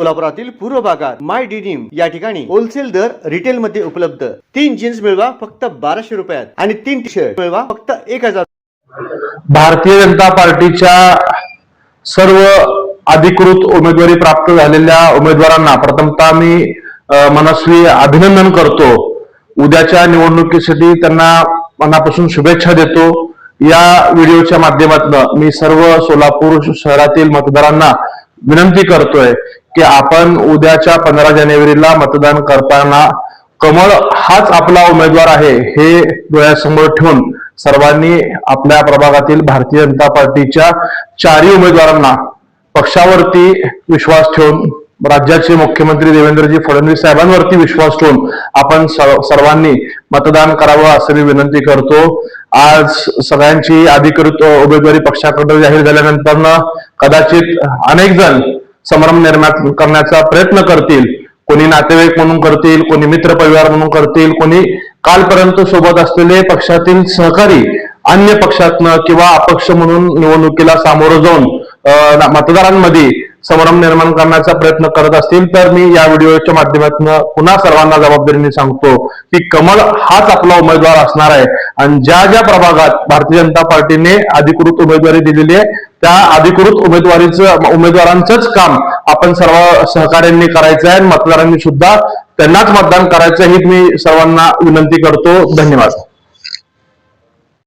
सोलापुरातील पूर्व भागात माय डिनिम या ठिकाणी होलसेल दर रिटेल मध्ये उपलब्ध. तीन जीन्स मिळवा फक्त बाराशे रुपयात आणि तीन टी शर्ट मिळवा फक्त एक हजार. भारतीय जनता पार्टीच्या सर्व अधिकृत उमेदवारी प्राप्त झालेल्या उमेदवारांना प्रथमतः मी मनस्वी अभिनंदन करतो. उद्याच्या निवडणुकीसाठी त्यांना मनापासून शुभेच्छा देतो. या व्हिडिओच्या माध्यमातून मी सर्व सोलापूर शहरातील मतदारांना विनंती करतोय की आपण उद्याच्या पंधरा जानेवारीला मतदान करताना कमळ हाच आपला उमेदवार आहे हे डोळ्यासमोर ठेवून सर्वांनी आपल्या प्रभागातील भारतीय जनता पार्टीच्या चारही उमेदवारांना पक्षावरती विश्वास ठेवून राज्याचे मुख्यमंत्री देवेंद्रजी फडणवीस साहेबांवरती विश्वास ठेवून आपण सर्वांनी मतदान करावं असं मी विनंती करतो. आज सगळ्यांची अधिकृत उमेदवारी पक्षाकडे जाहीर झाल्यानंतर कदाचित अनेक जण संभ्रम निर्माण करण्याचा प्रयत्न करतील. कोणी नातेवाईक म्हणून करतील कोणी मित्र परिवार म्हणून करतील कोणी कालपर्यंत सोबत असलेले पक्षातील सहकारी अन्य पक्षातनं किंवा अपक्ष म्हणून निवडणुकीला सामोरं जाऊन अं, मतदारांमध्ये संभ्रम निर्माण करण्याचा प्रयत्न करत असतील तर मी या व्हिडिओच्या माध्यमातून पुन्हा सर्वांना जबाबदारीने सांगतो की कमल हाच आपला उमेदवार असणार आहे. आणि ज्या ज्या प्रभागात भारतीय जनता पार्टीने अधिकृत उमेदवारी दिलेली आहे त्या अधिकृत उमेदवारीचं उमेदवारांचंच काम आपण सर्व सहकार्यांनी करायचं आहे मतदारांनी सुद्धा त्यांनाच मतदान करायचं ही मी सर्वांना विनंती करतो. धन्यवाद.